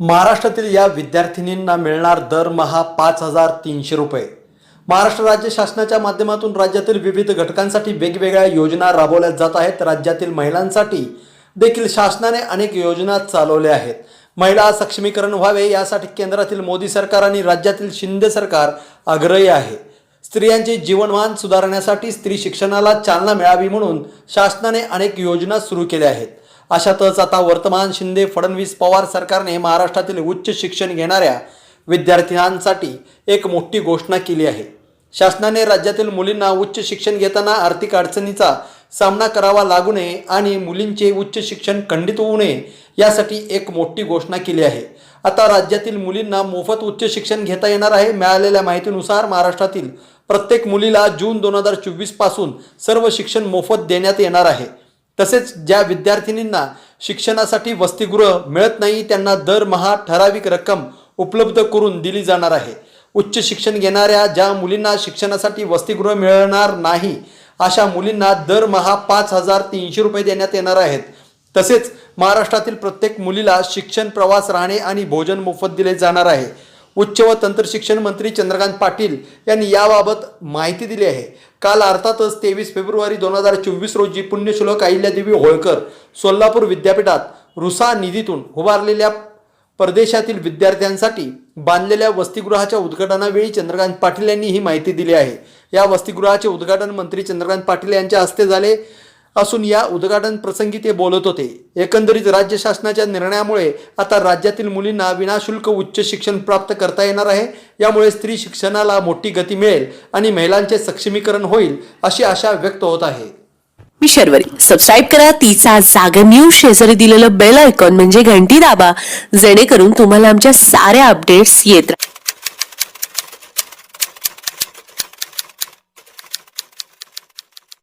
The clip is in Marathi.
महाराष्ट्रातील या विद्यार्थिनींना मिळणार दरमहा पाच हजार तीनशे रुपये. महाराष्ट्र राज्य शासनाच्या माध्यमातून राज्यातील विविध घटकांसाठी वेगवेगळ्या योजना राबवल्या जात आहेत. राज्यातील महिलांसाठी देखील शासनाने अनेक योजना चालवल्या आहेत. महिला सक्षमीकरण व्हावे यासाठी केंद्रातील मोदी सरकार आणि राज्यातील शिंदे सरकार आग्रही आहे. स्त्रियांचे जीवनमान सुधारण्यासाठी स्त्री शिक्षणाला चालना मिळावी म्हणून शासनाने अनेक योजना सुरू केल्या आहेत. अशातच आता वर्तमान शिंदे फडणवीस पवार सरकारने महाराष्ट्रातील उच्च शिक्षण घेणाऱ्या विद्यार्थ्यांसाठी एक मोठी घोषणा केली आहे. शासनाने राज्यातील मुलींना उच्च शिक्षण घेताना आर्थिक अडचणीचा सामना करावा लागू नये आणि मुलींचे उच्च शिक्षण खंडित होऊ नये यासाठी एक मोठी घोषणा केली आहे. आता राज्यातील मुलींना मोफत उच्च शिक्षण घेता येणार आहे. मिळालेल्या माहितीनुसार महाराष्ट्रातील प्रत्येक मुलीला जून दोन हजार चोवीसपासून सर्व शिक्षण मोफत देण्यात येणार आहे. तसेच ज्या विद्यार्थिनींना शिक्षणासाठी वसतिगृह मिळत नाही त्यांना दरमहा ठराविक रक्कम उपलब्ध करून दिली जाणार आहे. उच्च शिक्षण घेणाऱ्या ज्या मुलींना शिक्षणासाठी वसतिगृह मिळणार नाही अशा मुलींना दरमहा पाच हजार तीनशे रुपये देण्यात येणार आहेत. तसेच महाराष्ट्रातील प्रत्येक मुलीला शिक्षण प्रवास राहणे आणि भोजन मोफत दिले जाणार आहे. उच्च व तंत्रशिक्षण मंत्री चंद्रकांत पाटील यांनी याबाबत माहिती दिली आहे. काल अर्थातच तेवीस फेब्रुवारी दोन हजार चोवीस रोजी पुण्यश्लोक अहिल्यादेवी होळकर सोलापूर विद्यापीठात रुसा निधीतून उभारलेल्या परदेशातील विद्यार्थ्यांसाठी बांधलेल्या वसतिगृहाच्या उद्घाटनावेळी चंद्रकांत पाटील यांनी ही माहिती दिली आहे. या वसतिगृहाचे उद्घाटन मंत्री चंद्रकांत पाटील यांच्या हस्ते झाले. असून या उद्घाटन प्रसंगी ते बोलत होते. एकंदरीत राज्य शासनाच्या निर्णयामुळे आता राज्यातील मुलींना विनाशुल्क उच्च शिक्षण प्राप्त करता येणार आहे. यामुळे स्त्री शिक्षणाला मोठी गती मिळेल आणि महिलांचे सक्षमीकरण होईल अशी आशा व्यक्त होत आहे. मी शर्वरी. सबस्क्राईब करा. तिचा जागर न्यूज शेजारी दिलेलं बेल आयकॉन म्हणजे घंटी दाबा. जेणेकरून तुम्हाला आमच्या साऱ्या अपडेट्स येत